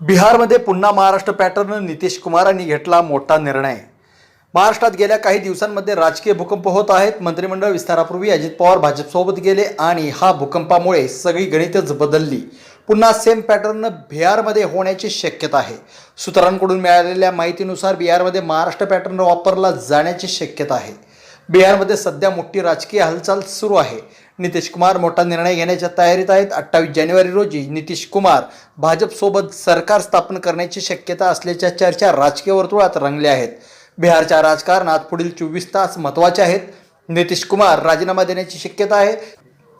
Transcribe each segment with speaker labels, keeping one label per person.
Speaker 1: बिहारमध्ये पुन्हा महाराष्ट्र पॅटर्न नितीश कुमारांनी घेतला मोठा निर्णय. महाराष्ट्रात गेल्या काही दिवसांमध्ये राजकीय भूकंप होत आहेत. मंत्रिमंडळ विस्तारापूर्वी अजित पवार भाजपसोबत गेले आणि हा भूकंपामुळे सगळी गणितच बदलली. पुन्हा सेम पॅटर्न बिहारमध्ये होण्याची शक्यता आहे. सूत्रांकडून मिळालेल्या माहितीनुसार बिहारमध्ये महाराष्ट्र पॅटर्न वापरला जाण्याची शक्यता आहे. बिहारमध्ये सध्या मोठी राजकीय हालचाल सुरू आहे. नितीश कुमार मोठा निर्णय घेण्याच्या तयारीत आहेत. अठ्ठावीस जानेवारी रोजी नितीश कुमार भाजपसोबत सरकार स्थापन करण्याची शक्यता असल्याच्या चर्चा राजकीय वर्तुळात रंगल्या आहेत. बिहारच्या राजकारणात पुढील चोवीस तास महत्त्वाचे आहेत. नितीश कुमार राजीनामा देण्याची शक्यता आहे.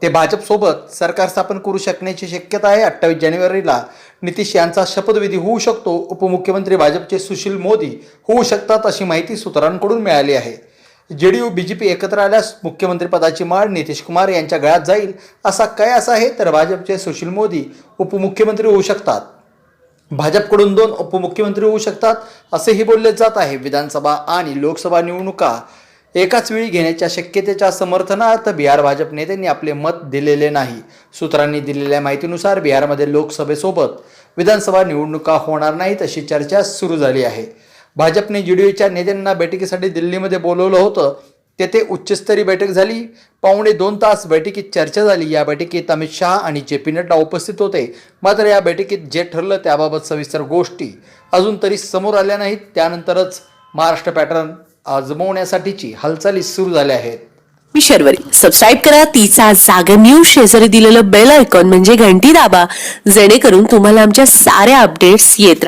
Speaker 1: ते भाजपसोबत सरकार स्थापन करू शकण्याची शक्यता आहे. अठ्ठावीस जानेवारीला नितीश यांचा शपथविधी होऊ शकतो. उपमुख्यमंत्री भाजपचे सुशील मोदी होऊ शकतात अशी माहिती सूत्रांकडून मिळाली आहे. जे D you B J P एकत्र आल्यास मुख्यमंत्रीपदाची माळ नितीश कुमार यांच्या गळ्यात जाईल असा कयास आहे तर भाजपचे सुशील मोदी उपमुख्यमंत्री होऊ शकतात. भाजपकडून दोन उपमुख्यमंत्री होऊ शकतात असेही बोलले जात आहे. विधानसभा आणि लोकसभा निवडणुका एकाच वेळी घेण्याच्या शक्यतेच्या समर्थनार्थ बिहार भाजप नेत्यांनी आपले मत दिलेले नाही. सूत्रांनी दिलेल्या माहितीनुसार बिहारमध्ये लोकसभेसोबत विधानसभा निवडणुका होणार नाहीत अशी चर्चा सुरू झाली आहे. भाजपने जीडीयूच्या नेत्यांना बैठकीसाठी दिल्लीमध्ये बोलवलं होतं. तेथे उच्चस्तरीय बैठक झाली. पावणे दोन तास बैठकीत चर्चा झाली. या बैठकीत अमित शहा आणि जे पी नड्डा उपस्थित होते. मात्र या बैठकीत जे ठरलं त्याबाबत सविस्तर गोष्टी अजून तरी समोर आल्या नाहीत. त्यानंतरच महाराष्ट्र पॅटर्न आजमवण्यासाठीची हालचाली सुरू झाल्या आहेत.
Speaker 2: मी शर्वरी. सबस्क्राईब करा. तिचा जागर न्यूज शेजारी दिलेलं बेल आयकॉन म्हणजे घंटी दाबा. जेणेकरून तुम्हाला आमच्या साऱ्या अपडेट्स येत